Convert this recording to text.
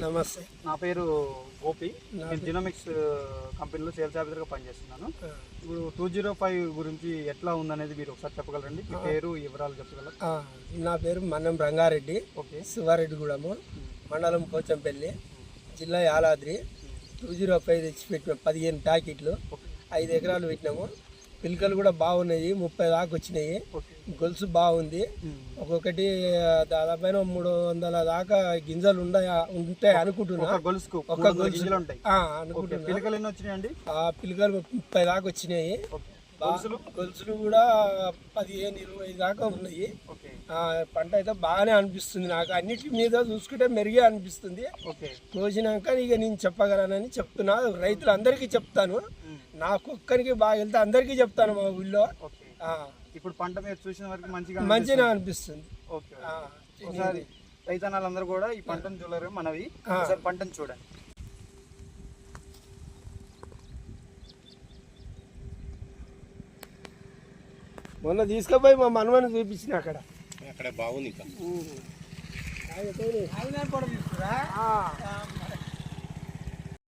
నమస్తే. నా పేరు గోపి. నేను జినోమిక్స్ కంపెనీలో సేల్స్ ఆఫీసర్గా పనిచేస్తున్నాను. ఇప్పుడు టూ జీరో ఫైవ్ గురించి ఎట్లా ఉందనేది మీరు ఒకసారి చెప్పగలరండి. మీ పేరు వివరాలు చెప్పగలరు? నా పేరు మన్నం రంగారెడ్డి. ఓకే. శివారెడ్డిగూడెము మండలం పోచంపల్లి జిల్లా యాలాద్రి. టూ జీరో ఫైవ్ తెచ్చి పెట్టినాం పదిహేను ప్యాకెట్లు. ఐదు ఎకరాలు పెట్టినాము. పిలకలు కూడా బాగున్నాయి ముప్పై దాకా వచ్చినాయి. గొలుసు బాగుంది. ఒక్కొక్కటి దాదాపు మూడు వందల దాకా గింజలు ఉన్నాయా ఉంటాయి అనుకుంటున్నా. ఒక గొలుసుకు ఒక గొలుసు. అనుకుంటున్నా. పిలకలు ఎన్ని వచ్చినాయండి? ఆ పిలకలు ముప్పై దాకా వచ్చినాయి. గొలుసులు? కూడా పదిహేను ఇరవై దాకా ఉన్నాయి. పంట అయితే బాగానే అనిపిస్తుంది నాకు. అన్నిటి మీద చూసుకుంటే మెరుగే అనిపిస్తుంది. కోసినాక ఇక నేను చెప్పగలనని చెప్తున్నా. రైతులందరికీ చెప్తాను. నాకు ఒక్కరికి బాగా వెళ్తే అందరికీ చెప్తాను మా ఊళ్ళో. ఇప్పుడు పంట మీరు చూసిన వరకు మంచిగా మంచిగా అనిపిస్తుంది. ఓకే ఆ, ఒకసారి రైతన్నాళ్ళందరూ కూడా ఈ పంటను చూడరు మనవి. ఒకసారి పంటను చూడండి. మొన్న తీసుకుపోయి మా మనమని చూపించిన అక్కడ. అక్కడ బాగుంది ఇంకా. ఆ,